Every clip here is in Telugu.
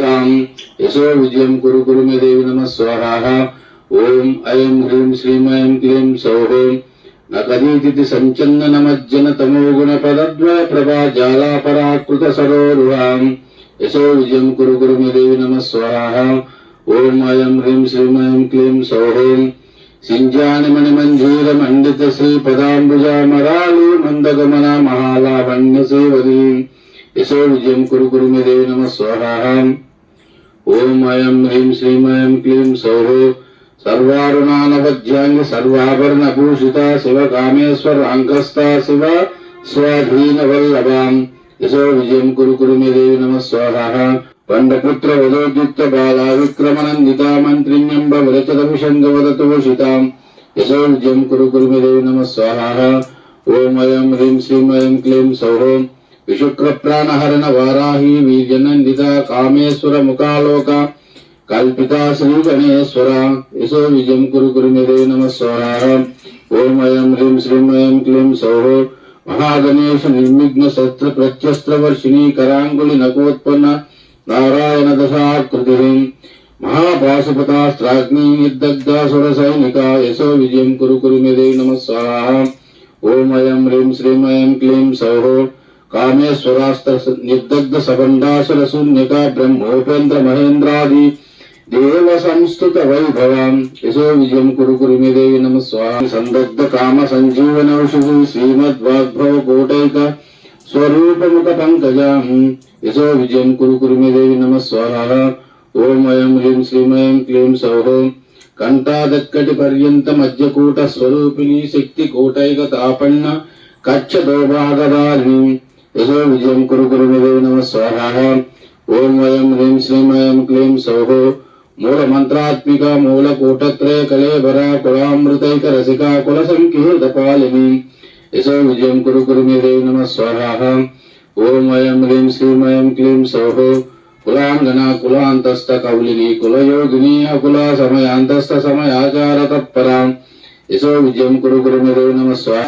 తాం యశో విజయం కురు కురు మే దేవి నమ స్వాహ ఓం ఐం హ్రీం శ్రీం ఐం క్లీం సౌః నకదీతి సంచందనమజ్జన తమోగుణ పదద్వయ ప్రభా జాలాపరాకృత సరోరుహాం. యశో విజయం కురు కురు మే దేవి నమ స్వాహ ఓం ఐం హ్రీం శ్రీం ఐం క్లీం సౌః సింజాని మణిమంజీర మండిత శ్రీ పదాంబుజామరాళి మందగమన మహాలావణ్య సేవది. యశో విజయం కురు కురు మే దేవి నమ స్వాహ ఓం అయం హ్రీం శ్రీమయం క్లీం సౌః సర్వారుణానవధ్యాంగి సర్వాభరణ భూషిత శివ కామేశ్వర అంకస్తా శివ స్వాధీన వల్లభాం యశో విజయం కురు కురు మే దేవి నమ స్వాహ పండపుత్ర వదోద్యుక్త బాలా విక్రమనందిత మంత్రిణ్యంబ విరచత విషంగ వదతు భూషితాం యశో విజయం కురు కురు మే దేవి నమ స్వాహ ఓం అయం హ్రీం శ్రీమయం క్లీం సౌః విశుక్ర ప్రాణహరణ వారాహి వీర్యనందిత కామేశ్వర ముఖాలోక కల్పిత శ్రీ గణేశ్వర యశో విజయం కురు కురు మే దేవి నమ స్వాహ ఓం అయం హ్రీం శ్రీం అయం క్లీం సౌః మహాగణేశ నిర్విఘ్న శస్త్ర ప్రత్యస్త్ర వర్షిణి కరాంగులి నకోత్పన్న నారాయణ దశాకృతి మహాపాశుపతాస్త్రాగ్ని నిర్దగ్ధాసుర సైనిక యశో విజయం కురు కురు మే దేవి నమ స్వాహ ఓం అయం హ్రీం శ్రీం అయం క్లీం సౌః కామేశ్వరాస్త్ర నిర్దగ్ధ సబండాసుర శూన్యక బ్రహ్మోపేంద్ర మహేంద్రాది దేవ సంస్థుత వైభవం. యశో విజయం కురు కురు మే దేవి నమ స్వామి సందగ్ధ కామ సంజీవనౌషధి శ్రీమద్వాగ్భవ కోటైక స్వరూపముఖ పంకజాం. యశో విజయం కురు కురు మే దేవి నమ స్వాహ. ఓం అయం హ్రీం శ్రీమయం క్లీం సౌః కంఠాదక్కటి పర్యంత మధ్యకూట స్వరూపిణి శక్తి కోటైక తాపన్న కచ్చ దోభాగదారిణి యశో విజయం కురు కురు నమ స్వాహ. ఓం వయం హ్రీం శ్రీమయం క్లీం సౌః. మూల మంత్రాత్మిక మూల కూటత్రయ కళేబర కులామృతైక రసిక కుల సంకీర్త పాలిని యశో విజయం కురు కురు నమ స్వాహ. ఓం వయం హ్రీం శ్రీమయం క్లీం సౌః. కులాంగన కులాంతస్థ కౌలిని కులయోగిని అకుల సమయాంతస్థ సమయాచార తత్పరాం యశో విజయం కురు కురు మే నమ స్వాహ.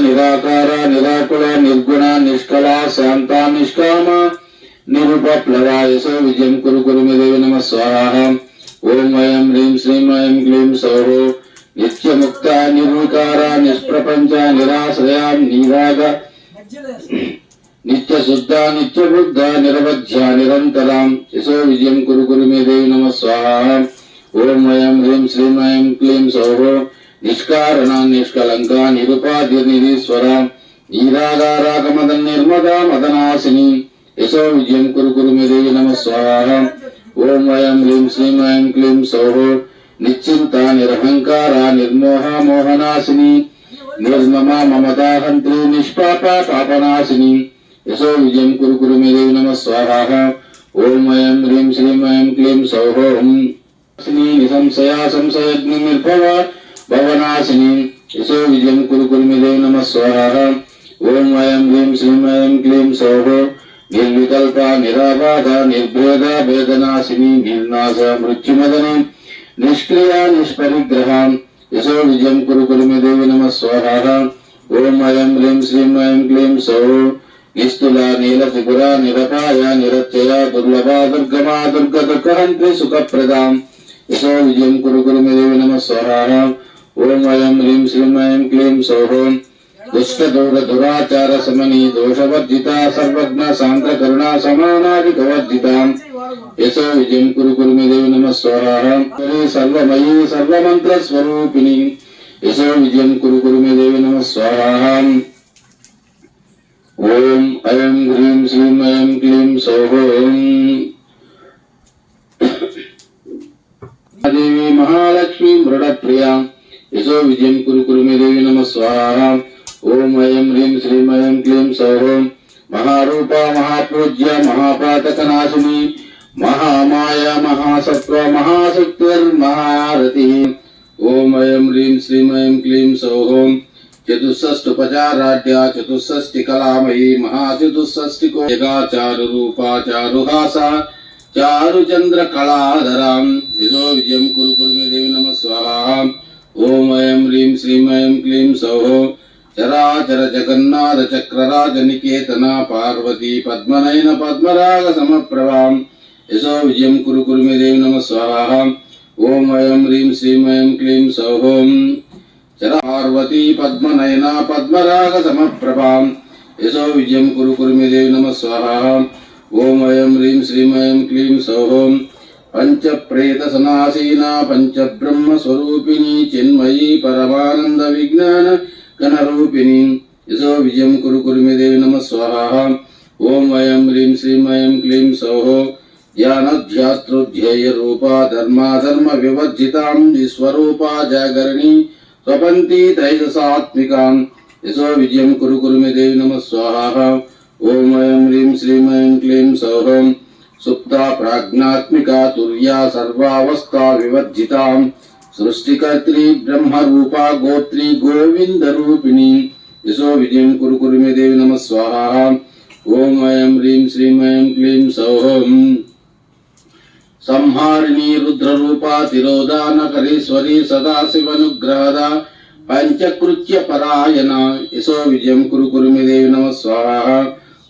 నిరాకార నిరాకుల నిర్గుణ నిష్కళ శాంత నిష్కామ నిరుపప్లవ. యశో విజయం కురు కురు నమ స్వాహ. ఓం వయం హ్రీం శ్రీం వయం క్లీం సౌరో నిత్యముక్త నిర్వికార నిష్ప్రపంచ నిరాశ్రయా నిరాగ. నిత్య శుద్ధ నిత్య బుద్ధ నిరవధ్య నిరంతరాం. యశో విజయం కురు కురు మే దేవి నమ స్వాహ. ఓం వయం హ్రీం శ్రీం వయం క్లీం సౌరో నిష్కారణ నిష్కలంక నిరుపాధి నిరీశ్వర నీరాగారాగ మదన నిర్మద మదనాశిని. యశో విజయం కురు కురు మే నమ స్వాహ ఓం వయం హ్రీం శ్రీం అయం క్లీం సౌః నిశ్చింత నిరహంకార నిర్మోహ మోహనాశిని. నిర్మమ మమతాహంత్రి నిష్పాప పాపనాశిని. యశో విజయం కురు కురు మే నమ స్వాహ ఓం వయం హ్రీం శ్రీం అయం క్లీం సౌః నిసంశయా సంశయజ్ఞ నిర్భవ భవనాశిని యశో విజయం కురు కురు నమ స్వాహ. ఓం అయం హ్రీం శ్రీం అయం క్లీం సౌః. నిర్వికల్ప నిరాబాధ నిర్భేద వేదనాశిని నిర్నాశ మృత్యుమదనం. నిష్క్రియ నిష్పరిగ్రహ. యశో విజయం కురు కురు నమ స్వాహ. ఓం అయం హ్రీం శ్రీం అయం క్లీం సౌః. నిస్తుల నీల త్రిపుర నిరపాయ నిరత్యయ దుర్లభ దుర్గమా దుర్గ దుఃఖహంత్రి సుఖప్రదాం. యశో విజయం కురు కురు నమ స్వాహ. ఓం అయం హ్రీం శ్రీమయం క్లీం సౌః దుష్ట దురాచార సమని దోషవర్జిత సర్వజ్ఞ శాంత కరుణా సమానాది కవర్జిత యశో విజయం కురు కురు మే దేవి నమ స్వాహ సర్వమయీ సర్వమంత్ర స్వరూపిణి యశో విజయం కురు కురు మే దేవి నమ స్వాహ ఓం అయం హ్రీం శ్రీం అయం క్లీం సౌః దేవి మహాలక్ష్మి మృడప్రియ యశో విజయం కురు కురు మే దేవి నమ స్వాహ ఓం అయం హ్రీం శ్రీం అయం క్లీం సౌః మహారూప మహాపూజ్య మహాపాతక నాశిని మహామాయ మహాసత్వ మహాశక్తిర్మహారతి ఓం అయం హ్రీం శ్రీం అయం క్లీం సౌః చతుషష్టుపచారాఢ్య చతుషష్టి కళామయీ మహాచతుషష్టి కోగాచారు రూపా చారుహాస చారు చంద్ర కళాధరాం యశో విజయం కురు కురు మే దేవి నమ స్వాహ ఓం అయం హ్రీం శ్రీం అయం క్లీం సౌః చరాచర జగన్నాథ చక్రరాజ నికేతన పార్వతీ పద్మనయన పద్మరాగ సమప్రభాం యశో విజయం కురు కురు మే దేవి నమ స్వాహ ఓం ఐం హ్రీం శ్రీం ఐం క్లీం సౌహోం చర పార్వతీ పద్మనయన పద్మరాగ సమప్రభాం యశో విజయం కురు పంచ ప్రేత సనాసీనా పంచ బ్రహ్మ స్వరూపిణి చిన్మయీ పరమానంద విజ్ఞాన గణ రూపిణి యశో విజయం కురు కురు దేవి నమ స్వాహ. ఓం వయం హ్రీం శ్రీం వయం క్లీం సౌహో ధ్యానధ్యాతృధ్యేయ రూపా ధర్మాధర్మ వివర్జితాం విశ్వరూపా జాగరణి స్వపంతి తైజసాత్మికాం యశో విజయం కురు కురు దేవి నమ స్వాహ. ఓం వయం హ్రీం శ్రీం వయం క్లీం సౌహం సుప్తా ప్రాజ్ఞాత్మికా తుర్యా సర్వావస్థా వివర్జితాం సృష్టికర్త్రి బ్రహ్మరూపా గోత్రి గోవింద రూపిణి యశో విజయం కురు కురు మే దేవి నమ స్వాహ ఓం ఐం హ్రీం శ్రీం ఐం క్లీం సౌహం సంహారిణి రుద్రరూపా తిరోదానకరీశ్వరి సదాశివనుగ్రహద పంచకృత్య పరాయణ యశో విజయం కురు కురు మే దేవి నమ స్వాహ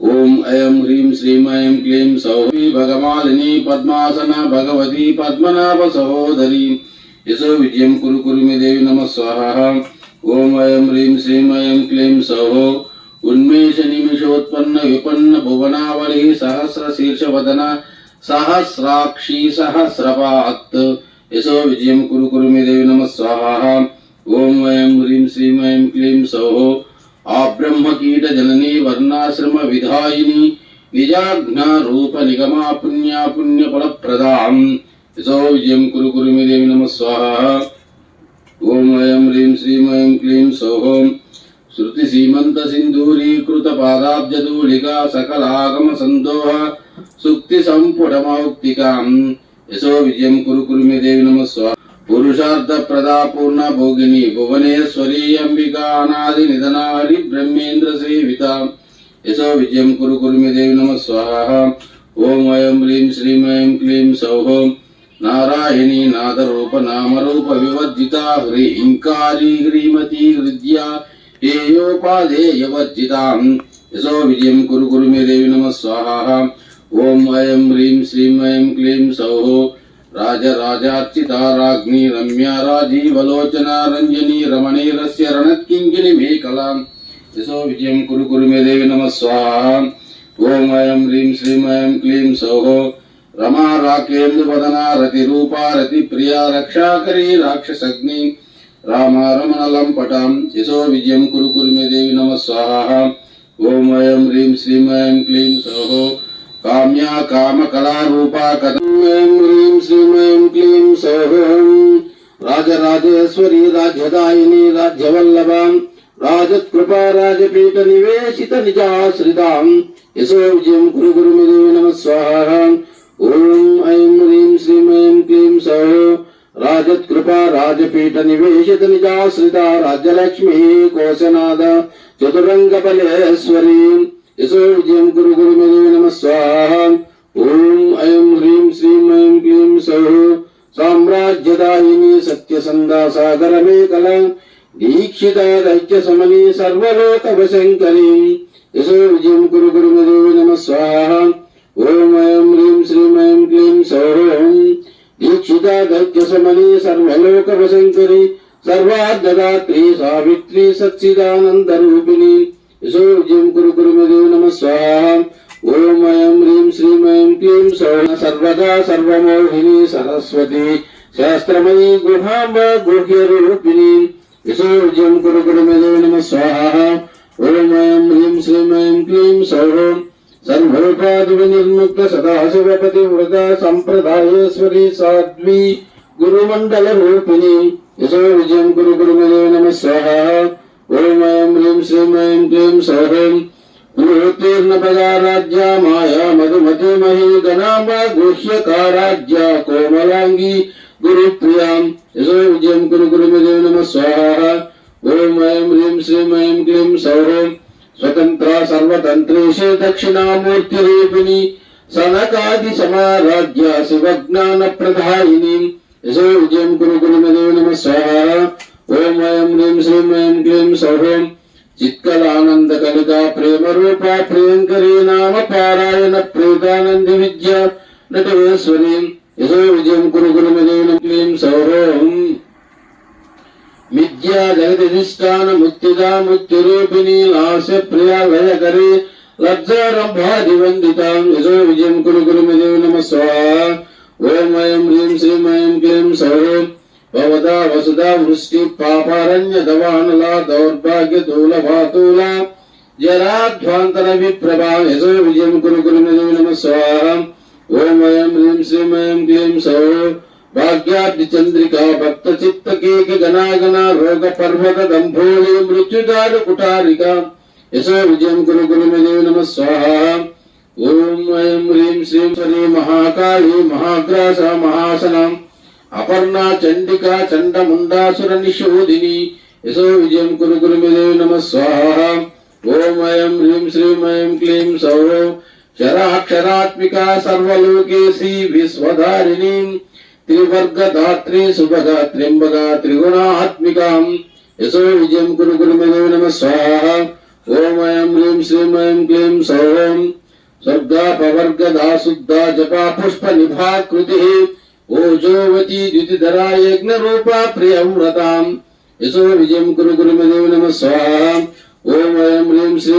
ఓం ఐం హ్రీం శ్రీం ఐం క్లీం సౌహి భగమాలిని పద్మాసన భగవతి పద్మనాభ సహోదరి యశో విజయం కురు కురు మే దేవి నమ స్వాహ ఓం ఐం హ్రీం శ్రీం ఐం క్లీం సౌహో ఉన్మేష నిమిషోత్పన్న విపన్న భువనావళి సహస్ర శీర్షవదన సహస్రాక్షి సహస్రపాత్ యశో విజయం కురు కురు మే దేవి నమ స్వాహ ఓం ఐం హ్రీం శ్రీం ఐం క్లీం సౌహో ఆ బ్రహ్మకీట జనని వర్ణాశ్రమ విధాయిని నిజాజ్ఞా రూప నిగమా పుణ్యా పుణ్య ఫల ప్రదాం యశో విజయం కురు కురు మే దేవి నమ స్వాహ. ఓం అయం హ్రీం శ్రీమయం క్లీం సౌహోం. శృతి సీమంత సింధూరీకృత పాదాబ్జధూళికా సకలాగమ సందోహ సుక్తి సంపుటమౌక్తికాం యశో విజయం కురు కురు మే దేవి నమ స్వాహ. పురుషార్థ ప్రదా పూర్ణ భోగిని భువనేశ్వరీ అంబికా అనాది నిధనారి బ్రహ్మేంద్ర సేవిత యశో విజయం కురు కురు మే దేవి నమ స్వాహ ఓం ఐం హ్రీం శ్రీం ఐం క్లీం సౌహోం నారాయణీ నాదరూప నామరూప వివర్జిత హ్రీంకారీ హ్రీమతి హృద్యా హేయోపాదేయవర్జితాం యశో విజయం కురు కురు మే దేవి నమ స్వాహ ఓం ఐం హ్రీం శ్రీం ఐం క్లీం సౌహో రాజరాజార్చితారాజ్ఞి రమ్యా రాజీవలోచన రంజని రమణీరస్య రణత్కింకిని మేకలాం యశో విజయం కురు కురు మే దేవి నమ స్వాహ ఓం ఐం హ్రీం శ్రీమయం క్లీం సౌహో రమా రాకేందు వదనా రతి రూపా రతి ప్రియా రక్షాకరీ రాక్షసగ్ని రామ రమణ లంపటాం యశో విజయం కురు కురు మే దేవి నమ స్వాహ ఓం ఐం హ్రీం శ్రీమయం క్లీం సౌహో కామ్యా కామ కళారూపా కథం హ్రీం శ్రీం ఐం క్లీం సౌహం రాజరాజేశ్వరి రాజ్యదాయిని రాజ్యవల్లభాం రాజత్కృపా రాజపీఠ నివేశిత నిజాశ్రితాం యశో విజయం కురు కురు నమ స్వాహ ఓం ఐం హ్రీం శ్రీం ఐం క్లీం సౌ రాజత్కృపా రాజపీఠ నివేశిత నిజాశ్రిత రాజ్యలక్ష్మి కోశనాథ చతురంగ బలేశ్వరి యశో విజయం గురు గురు మే దేవి నమ స్వాహ ఓం ఐం హ్రీం శ్రీం ఐం క్లీం సౌ. సామ్రాజ్యదాయిని సత్యసందా సాగర మేకల దీక్షిత దైత్య సమని సర్వలోక వశంకరి యశో విజయం గురు గురు మే దేవి నమ స్వాహ ఓం ఐం హ్రీం శ్రీం ఐం క్లీం సౌః. దీక్షిత దైత్య సమని సర్వలోక వశంకరి సర్వార్ధదాత్రి సావిత్రి సచ్చిదానంద రూపిణి యశో కురు కురు మే నమ స్వాహం. ఓం అయం హ్రీం శ్రీమయం క్లీం సౌ సర్వదా సర్వమోహిని సరస్వతి. శాస్త్రమయీ గుహాంబ గుహ్య రూపిణి యశో కురు కురు మే నమ స్వాహ. ఓం అయం హ్రీం శ్రీమయం క్లీం సౌ సర్వోపాధి నిర్ముక్త సదాశివపతి వృత సంప్రదాయేశ్వరి సాధ్వి. గురుమండల రూపిణి. యశో విజయం గురు గురు మే నమ స్వాహ. ఓం ఐం హ్రీం శ్రీం ఐం క్లీం సౌహం గురుతీర్ణ పదారాజ్య మాయా మధుమతి మహి గణాంబ గుహ్యకారాజ్య కోమలాంగి గురుప్రియాం యశో విజయం గురు గురు మే దేవి నమ స్వాహ ఓం ఐం హ్రీం శ్రీం ఐం క్లీం సౌహం స్వతంత్ర సర్వతంత్రేషు దక్షిణామూర్తి రూపిణి సనకాది సమారాధ్య శివజ్ఞాన ప్రధాయిని యశో ఓం ఐం హ్రీం శ్రీం ఐం క్లీం సౌహం చిత్కలానంద కలిక ప్రేమ రూప ప్రియంకరీ నామ పారాయణ ప్రేతానంది విద్య నటవేశ్వరీం యశో విజయం కురు కురు క్లీం సౌరోం విద్యా జగదిష్టాన ముక్తిదా ముక్తిరూపిణి లాస్య ప్రియ లయకరి లజ్జారంభాది వందితాం యశో విజయం కురు కురు నమ స్వాహ ఓం ఐం హ్రీం శ్రీం ఐం క్లీం సౌరం భవదా వసుదా వృష్టి పాపారణ్య దవానలా దౌర్భాగ్య తూల భాతూల జరాధ్వాంతర విప్రభా యశో విజయం కురు కురు నమ స్వాహం ఓం వయం హ్రీం శ్రీం ఐం క్లీం సౌ భాగ్యాద్రి చంద్రికా భక్త చిత్త కేక గణాగణ రోగ పర్వత దంభోళి మృత్యుదారు కుటారిక యశో విజయం కురు గురు నమ స్వాహం ఓం వయం హ్రీం శ్రీం శ్రీ మహాకాళి మహాగ్రాస మహాసనం అపర్ణా చండికా చండముండాసుర నిశోధిని యశో విజయం కురు గురు దేవి నమ స్వాహ. ఓం ఐం హ్రీం శ్రీమయం క్లీం సౌర. శరాక్షరాత్మికా సర్వలోకేసి విశ్వధారిణి. త్రివర్గదాత్రి సుభగా త్రింబగా త్రిగుణాత్మికాం. యశో విజయం కురు కురు మదేవి నమ స్వాహ. ఓం ఐం హ్రీం శ్రీమయం క్లీం సౌరం. స్వర్గా పవర్గదా శుద్ధా జపా పుష్ప నిభాకృతి ఓజోవతి ద్యుతిధరా యజ్ఞ రూప ప్రియవ్రతాం. యశో విజయం కురు కురు నమ స్వాహ. ఓం వయం హ్రీం శ్రీం